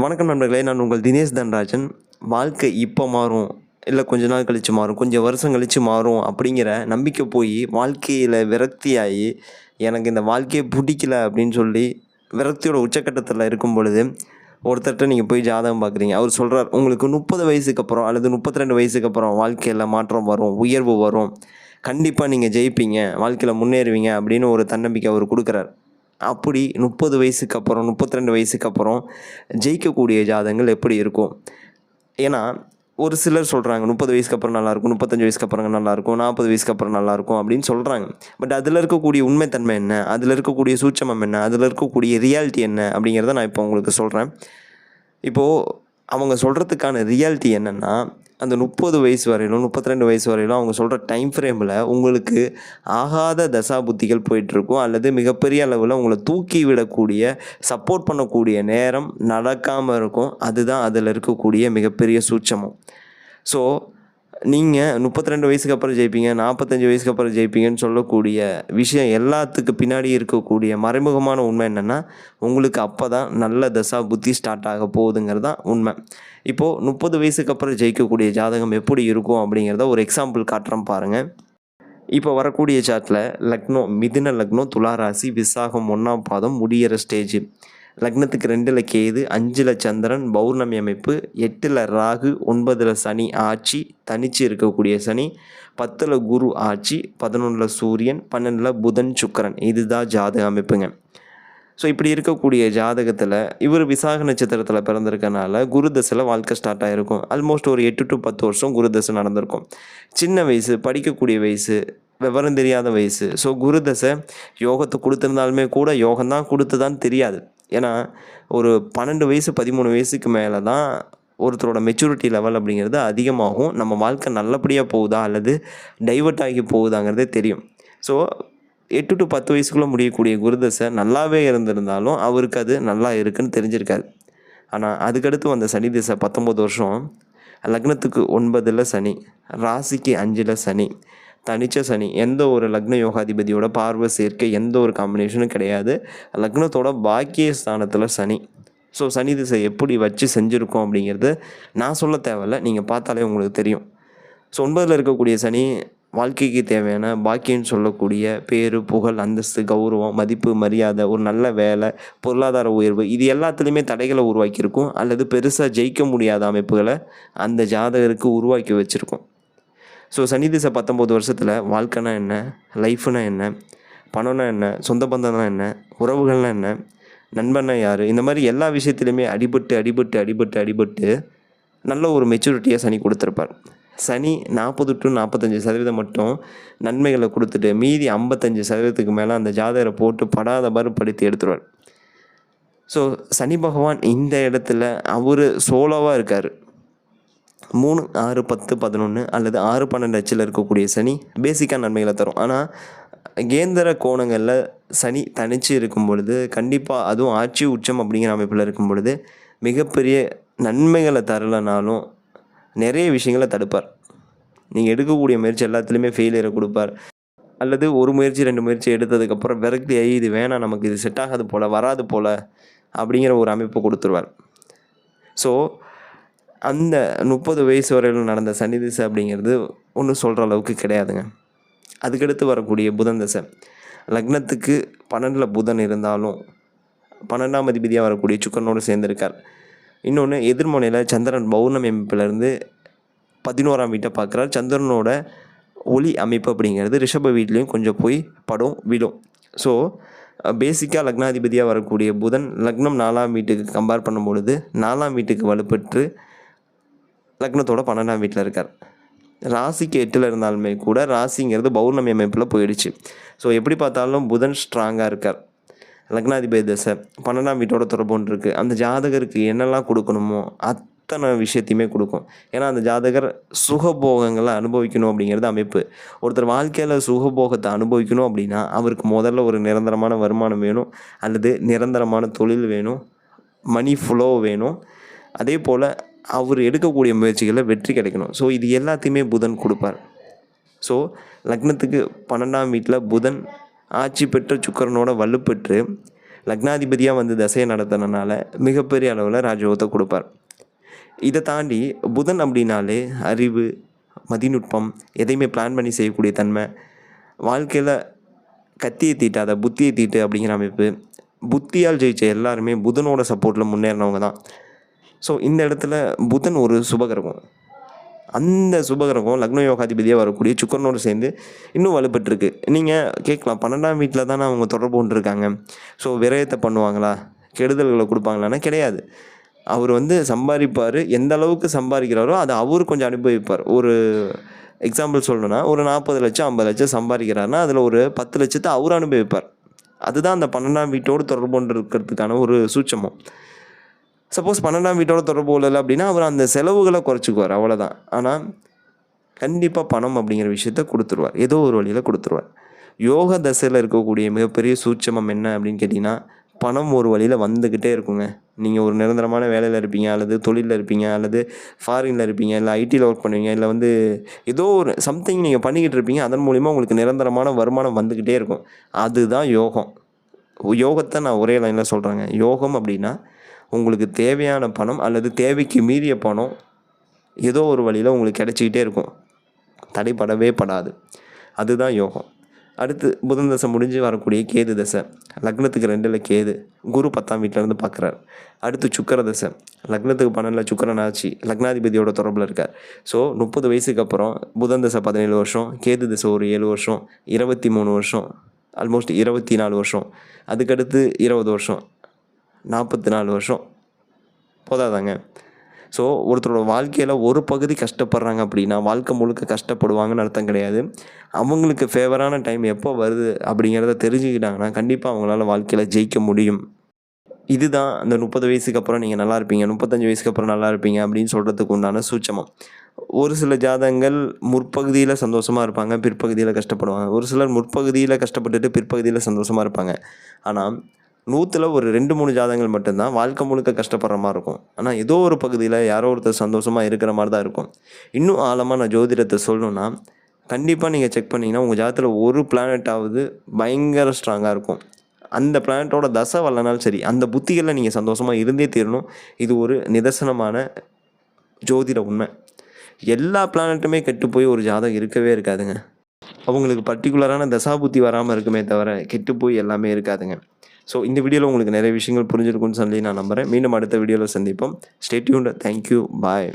வணக்கம் நண்பர்களே நான் உங்கள் தினேஷ் தன்ராஜன். வாழ்க்கை இப்போ மாறும் இல்லை கொஞ்ச நாள் கழித்து மாறும் கொஞ்சம் வருஷம் கழித்து மாறும் அப்படிங்கிற நம்பிக்கை போய் வாழ்க்கையில் விரக்தியாகி எனக்கு இந்த வாழ்க்கையை பிடிக்கல அப்படின்னு சொல்லி விரக்தியோட உச்சக்கட்டத்தில் இருக்கும் பொழுது ஒருத்தர்கிட்ட நீங்கள் போய் ஜாதகம் பார்க்குறீங்க அவர் சொல்கிறார் உங்களுக்கு முப்பது வயசுக்கு அப்புறம் அல்லது முப்பத்தி ரெண்டு வயசுக்கு அப்புறம் வாழ்க்கையில் மாற்றம் வரும் உயர்வு வரும். கண்டிப்பாக நீங்கள் ஜெயிப்பீங்க வாழ்க்கையில் முன்னேறுவீங்க அப்படின்னு ஒரு தன்னம்பிக்கை அவர் கொடுக்குறார். அப்படி முப்பது வயசுக்கு அப்புறம் முப்பத்தி ரெண்டு வயசுக்கு அப்புறம் ஜெயிக்கக்கூடிய ஜாதகங்கள் எப்படி இருக்கும்? ஏன்னா ஒரு சிலர் சொல்கிறாங்க முப்பது வயசுக்கு அப்புறம் நல்லாயிருக்கும் முப்பத்தஞ்சு வயசுக்கு அப்புறம் நல்லாயிருக்கும் நாற்பது வயசுக்கு அப்புறம் நல்லாயிருக்கும் அப்படின்னு சொல்கிறாங்க பட் அதில் இருக்கக்கூடிய உண்மைத்தன்மை என்ன? அதில் இருக்கக்கூடிய சூட்சமம் என்ன? அதில் இருக்கக்கூடிய ரியாலிட்டி என்ன? அப்படிங்கிறத நான் இப்போ உங்களுக்கு சொல்கிறேன் இப்போது அவங்க சொல்கிறதுக்கான ரியாலிட்டி என்னென்னா அந்த முப்பது வயசு வரையிலும் முப்பத்தி ரெண்டு வயசு வரையிலும் அவங்க சொல்கிற டைம் ஃப்ரேமில் உங்களுக்கு ஆகாத தசா புத்திகள் போயிட்டுருக்கும். அல்லது மிகப்பெரிய அளவில் உங்களை தூக்கி விடக்கூடிய சப்போர்ட் பண்ணக்கூடிய நேரம் நடக்காமல் இருக்கும். அதுதான் அதில் இருக்கக்கூடிய மிகப்பெரிய சூட்சமம். ஸோ நீங்கள் முப்பத்தி ரெண்டு வயசுக்கு அப்புறம் ஜெயிப்பீங்க நாற்பத்தஞ்சு வயசுக்கு அப்புறம் ஜெயிப்பீங்கன்னு சொல்லக்கூடிய விஷயம் எல்லாத்துக்கு பின்னாடி இருக்கக்கூடிய மறைமுகமான உண்மை என்னென்னா உங்களுக்கு அப்போ தான் நல்ல தசா புத்தி ஸ்டார்ட் ஆக போகுதுங்கிறது தான் உண்மை. இப்போது முப்பது வயசுக்கு அப்புறம் ஜெயிக்கக்கூடிய ஜாதகம் எப்படி இருக்கும் அப்படிங்கிறத ஒரு எக்ஸாம்பிள் காட்டுறோம் பாருங்கள் இப்போ வரக்கூடிய சாட்டில் லக்னோ மிதுன லக்னோ துளாராசி விசாகம் ஒன்றாம் பாதம் முடியிற ஸ்டேஜ் லக்னத்துக்கு ரெண்டில் கேது அஞ்சில் சந்திரன் பௌர்ணமி அமைப்பு எட்டில் ராகு ஒன்பதில் சனி ஆட்சி தனிச்சு இருக்கக்கூடிய சனி பத்தில் குரு ஆட்சி பதினொன்றில் சூரியன் பன்னெண்டில் புதன் சுக்கரன். இதுதான் ஜாதக அமைப்புங்க. ஸோ இப்படி இருக்கக்கூடிய ஜாதகத்தில் இவர் விசாக நட்சத்திரத்தில் பிறந்திருக்கனால குரு தசையில் வாழ்க்கை ஸ்டார்ட் ஆகிருக்கும் ஆல்மோஸ்ட் ஒரு எட்டு டு பத்து வருஷம் குரு தசை நடந்திருக்கும். சின்ன வயசு படிக்கக்கூடிய வயசு விவரம் தெரியாத வயசு. ஸோ குரு தசை யோகத்தை கொடுத்துருந்தாலுமே கூட யோகம்தான் கொடுத்துதான் தெரியாது. ஏன்னா ஒரு பன்னெண்டு வயசு பதிமூணு வயசுக்கு மேலே தான் ஒருத்தரோட மெச்சூரிட்டி லெவல் அப்படிங்கிறது அதிகமாகும். நம்ம வாழ்க்கை நல்லபடியாக போகுதா? அல்லது டைவர்ட் ஆகி போகுதாங்கிறதே தெரியும். ஸோ எட்டு டு பத்து வயசுக்குள்ளே முடியக்கூடிய குருதசை நல்லாவே இருந்திருந்தாலும் அவருக்கு அது நல்லா இருக்குன்னு தெரிஞ்சிருக்காது ஆனால் அதுக்கடுத்து வந்த சனி திசை பத்தொம்பது வருஷம் லக்னத்துக்கு ஒன்பதில் சனி ராசிக்கு அஞ்சில் சனி. தனிச்ச சனி. எந்த ஒரு லக்ன யோகாதிபதியோட பார்வை சேர்க்கை எந்த ஒரு காம்பினேஷனும் கிடையாது. லக்னத்தோட பாக்கிய ஸ்தானத்தில் சனி. ஸோ சனி திசை எப்படி வச்சு செஞ்சுருக்கோம் அப்படிங்கிறது நான் சொல்ல தேவையில்ல. நீங்கள் பார்த்தாலே உங்களுக்கு தெரியும். ஸோ ஒன்பதில் இருக்கக்கூடிய சனி வாழ்க்கைக்கு தேவையான பாக்கியம்னு சொல்லக்கூடிய பேரு புகழ் அந்தஸ்து கௌரவம் மதிப்பு மரியாதை ஒரு நல்ல வேலை பொருளாதார உயர்வு இது எல்லாத்துலேயுமே தடைகளை உருவாக்கியிருக்கும். அல்லது பெருசாக ஜெயிக்க முடியாத அமைப்புகளை அந்த ஜாதகருக்கு உருவாக்கி வச்சுருக்கும். ஸோ சனி திசை பத்தொம்போது வருஷத்தில் வாழ்க்கைனா என்ன? லைஃப்னா என்ன? பணம்னா என்ன? சொந்த பந்தம்னா என்ன? உறவுகள்னா என்ன? நண்பன்னா யார்? இந்த மாதிரி எல்லா விஷயத்துலையுமே அடிபட்டு அடிபட்டு அடிபட்டு அடிபட்டு நல்ல ஒரு மெச்சூரிட்டியாக சனி கொடுத்துருப்பார். சனி நாற்பது டு நாற்பத்தஞ்சு சதவீதம் மட்டும் நன்மைகளை கொடுத்துட்டு மீதி ஐம்பத்தஞ்சு சதவீதத்துக்கு மேலே அந்த ஜாதகரை போட்டு படாத பாரு படுத்தி எடுத்துருவார். ஸோ சனி பகவான் இந்த இடத்துல அவர் சோலோவாக இருக்கார். மூணு ஆறு பத்து பதினொன்று அல்லது ஆறு பன்னெண்டு அச்சில் இருக்கக்கூடிய சனி பேசிக்காக நன்மைகளை தரும். ஆனால் கேந்திர கோணங்களில் சனி தனிச்சு இருக்கும் பொழுது கண்டிப்பாக அதுவும் ஆட்சி உச்சம் அப்படிங்கிற அமைப்பில் இருக்கும் பொழுது மிகப்பெரிய நன்மைகளை தரலைனாலும் நிறைய விஷயங்களை தடுப்பார். நீங்கள் எடுக்கக்கூடிய முயற்சி எல்லாத்துலேயுமே ஃபெயிலியரை கொடுப்பார். அல்லது ஒரு முயற்சி ரெண்டு முயற்சி எடுத்ததுக்கப்புறம் விரக்தி ஆகி இது வேணாம் நமக்கு இது செட் ஆகாது போல் வராது போல் அப்படிங்கிற ஒரு அமைப்பு கொடுத்துருவார். ஸோ அந்த முப்பது வயசு வரையிலும் நடந்த சனி திசை அப்படிங்கிறது ஒன்றும் சொல்கிற அளவுக்கு கிடையாதுங்க. அதுக்கடுத்து வரக்கூடிய புதன் தசை. லக்னத்துக்கு பன்னெண்டில் புதன் இருந்தாலும் பன்னெண்டாம் அதிபதியாக வரக்கூடிய சுக்கரனோடு சேர்ந்திருக்கார். இன்னொன்று எதிர்மனையில் சந்திரன் பௌர்ணமி அமைப்பிலேருந்து பதினோராம் வீட்டை பார்க்குறார். சந்திரனோட ஒளி அமைப்பு அப்படிங்கிறது ரிஷப வீட்லேயும் கொஞ்சம் போய் படும் விடும் ஸோ பேசிக்காக லக்னாதிபதியாக வரக்கூடிய புதன் லக்னம் நாலாம் வீட்டுக்கு கம்பேர் பண்ணும் பொழுது நாலாம் வீட்டுக்கு வலுப்பெற்று லக்னத்தோட பன்னெண்டாம் வீட்டில் இருக்கார். ராசிக்கு எட்டில் இருந்தாலுமே கூட ராசிங்கிறது பௌர்ணமி அமைப்பில் போயிடுச்சு. ஸோ எப்படி பார்த்தாலும் புதன் ஸ்ட்ராங்காக இருக்கார். லக்னாதிபதி தசை பன்னெண்டாம் வீட்டோட தொடர்பு இருக்குது அந்த ஜாதகருக்கு என்னெல்லாம் கொடுக்கணுமோ அத்தனை விஷயத்தையுமே கொடுக்கும். ஏன்னா அந்த ஜாதகர் சுகபோகங்களை அனுபவிக்கணும் அப்படிங்கிறது அமைப்பு. ஒருத்தர் வாழ்க்கையில் சுகபோகத்தை அனுபவிக்கணும் அப்படின்னா அவருக்கு முதல்ல ஒரு நிரந்தரமான வருமானம் வேணும். அல்லது நிரந்தரமான தொழில் வேணும். மணி ஃப்ளோ வேணும். அதே போல் அவர் எடுக்கக்கூடிய முயற்சிகளில் வெற்றி கிடைக்கணும். ஸோ இது எல்லாத்தையுமே புதன் கொடுப்பார். ஸோ லக்னத்துக்கு பன்னெண்டாம் வீட்டில் புதன் ஆட்சி பெற்ற சுக்கரனோட வலுப்பெற்று லக்னாதிபதியாக வந்து தசையை நடத்துனனால மிகப்பெரிய அளவில் ராஜயோகத்தை கொடுப்பார். இதை தாண்டி புதன் அப்படின்னாலே அறிவு மதிநுட்பம் எதையுமே பிளான் பண்ணி செய்யக்கூடிய தன்மை வாழ்க்கையில் கத்தியை தீட்டாத புத்தியை தீட்டு அப்படிங்கிற அமைப்பு புத்தியால் ஜெயித்த எல்லாருமே புதனோட சப்போர்ட்டில் முன்னேறினவங்க தான். ஸோ இந்த இடத்துல புதன் ஒரு சுபகிரகம். அந்த சுபகிரகம் லக்ன யோகாதிபதியாக வரக்கூடிய சுக்கரனோடு சேர்ந்து இன்னும் வலுப்பட்டுருக்கு நீங்கள் கேட்கலாம் பன்னெண்டாம் வீட்டில் தானே அவங்க தொடர்பு கொண்டிருக்காங்க. ஸோ விரயத்தை பண்ணுவாங்களா? கெடுதல்களை கொடுப்பாங்களான்னா கிடையாது. அவர் வந்து சம்பாதிப்பார். எந்த அளவுக்கு சம்பாதிக்கிறாரோ அதை அவர் கொஞ்சம் அனுபவிப்பார். ஒரு எக்ஸாம்பிள் சொல்லணும்னா ஒரு நாற்பது லட்சம் ஐம்பது லட்சம் சம்பாதிக்கிறாருன்னா அதில் ஒரு பத்து லட்சத்தை அவர் அனுபவிப்பார். அதுதான் அந்த பன்னெண்டாம் வீட்டோடு தொடர்பு கொண்டு இருக்கிறதுக்கான ஒரு சூட்சமம். சப்போஸ் பன்னெண்டாம் வீட்டோட தொடர்பு கொள்ளலை அப்படின்னா அவர் அந்த செலவுகளை குறைச்சிக்குவார் அவ்வளோதான் ஆனால் கண்டிப்பாக பணம் அப்படிங்கிற விஷயத்த கொடுத்துருவார். ஏதோ ஒரு வழியில் கொடுத்துருவார். யோக தசையில் இருக்கக்கூடிய மிகப்பெரிய சூட்சமம் என்ன அப்படின்னு கேட்டிங்கன்னா பணம் ஒரு வழியில் வந்துக்கிட்டே இருக்குங்க. நீங்கள் ஒரு நிரந்தரமான வேலையில் இருப்பீங்க அல்லது தொழிலில் இருப்பீங்க அல்லது ஃபாரினில் இருப்பீங்க இல்லை ஐடியில் ஒர்க் பண்ணுவீங்க இல்லை வந்து ஏதோ ஒரு சம்திங் நீங்கள் பண்ணிக்கிட்டு இருப்பீங்க அதன் மூலிமா உங்களுக்கு நிரந்தரமான வருமானம் வந்துக்கிட்டே இருக்கும். அதுதான் யோகம். யோகத்தை நான் ஒரே லைனில் சொல்கிறேங்க யோகம் அப்படின்னா உங்களுக்கு தேவையான பணம் அல்லது தேவைக்கு மீறிய பணம் ஏதோ ஒரு வழியில் உங்களுக்கு கிடச்சிக்கிட்டே இருக்கும். தடைப்படவே படாது. அதுதான் யோகம். அடுத்து புதன் தசை முடிஞ்சு வரக்கூடிய கேது தசை. லக்னத்துக்கு ரெண்டில் கேது. குரு பத்தாம் வீட்டிலேருந்து பார்க்குறாரு அடுத்து சுக்கர தசை. லக்னத்துக்கு பன்னெண்டில் சுக்கரன் ஆச்சு லக்னாதிபதியோட தொடர்பில் இருக்கார். ஸோ முப்பது வயசுக்கு அப்புறம் புதன் தசை பதினேழு வருஷம் கேது தசை ஒரு ஏழு வருஷம் இருபத்தி மூணு வருஷம் ஆல்மோஸ்ட் இருபத்தி நாலு வருஷம். அதுக்கடுத்து இருபது வருஷம். நாற்பத்தி நாலு வருஷம். போதாதாங்க. ஸோ ஒருத்தரோட வாழ்க்கையில் ஒரு பகுதி கஷ்டப்படுறாங்க அப்படின்னா வாழ்க்கை முழுக்க கஷ்டப்படுவாங்கன்னு அர்த்தம் கிடையாது. அவங்களுக்கு ஃபேவரான டைம் எப்போ வருது அப்படிங்கிறத தெரிஞ்சுக்கிட்டாங்கன்னா கண்டிப்பாக அவங்களால வாழ்க்கையில் ஜெயிக்க முடியும். இதுதான் அந்த முப்பது வயசுக்கு அப்புறம் நீங்கள் நல்லா இருப்பீங்க முப்பத்தஞ்சு வயசுக்கு அப்புறம் நல்லா இருப்பீங்க அப்படின்னு சொல்கிறதுக்கு உண்டான சூச்சமம் ஒரு சில ஜாதகங்கள் முற்பகுதியில் சந்தோஷமாக இருப்பாங்க பிற்பகுதியில் கஷ்டப்படுவாங்க. ஒரு சிலர் முற்பகுதியில் கஷ்டப்பட்டுட்டு பிற்பகுதியில் சந்தோஷமாக இருப்பாங்க. ஆனால் நூற்றில் ஒரு ரெண்டு மூணு ஜாதகங்கள் மட்டும்தான். வாழ்க்கை முழுக்க கஷ்டப்படுற மாதிரி இருக்கும். ஆனால் ஏதோ ஒரு பகுதியில் யாரோ ஒருத்தர் சந்தோஷமாக இருக்கிற மாதிரி தான் இருக்கும். இன்னும் ஆழமாக நான் ஜோதிடத்தை சொல்லணும்னா கண்டிப்பாக நீங்கள் செக் பண்ணிங்கன்னா உங்கள் ஜாதத்தில் ஒரு பிளானட்டாவது பயங்கர ஸ்ட்ராங்காக இருக்கும். அந்த பிளானட்டோட தசை வரலனாலும் சரி அந்த புத்திகளில் நீங்கள் சந்தோஷமாக இருந்தே தீரணும். இது ஒரு நிதர்சனமான ஜோதிட உண்மை. எல்லா பிளானட்டுமே கெட்டு போய் ஒரு ஜாதகம் இருக்கவே இருக்காதுங்க. அவங்களுக்கு பர்டிகுலரான தசாபுத்தி வராமல் இருக்குமே தவிர கெட்டு போய் எல்லாமே இருக்காதுங்க. ஸோ இந்த வீடியோவில் உங்களுக்கு நிறைய விஷயங்கள் புரிஞ்சிருக்கும்னு சொல்லி நான் நம்புகிறேன் மீண்டும் அடுத்த வீடியோவில் சந்திப்போம். Stay tuned thank you bye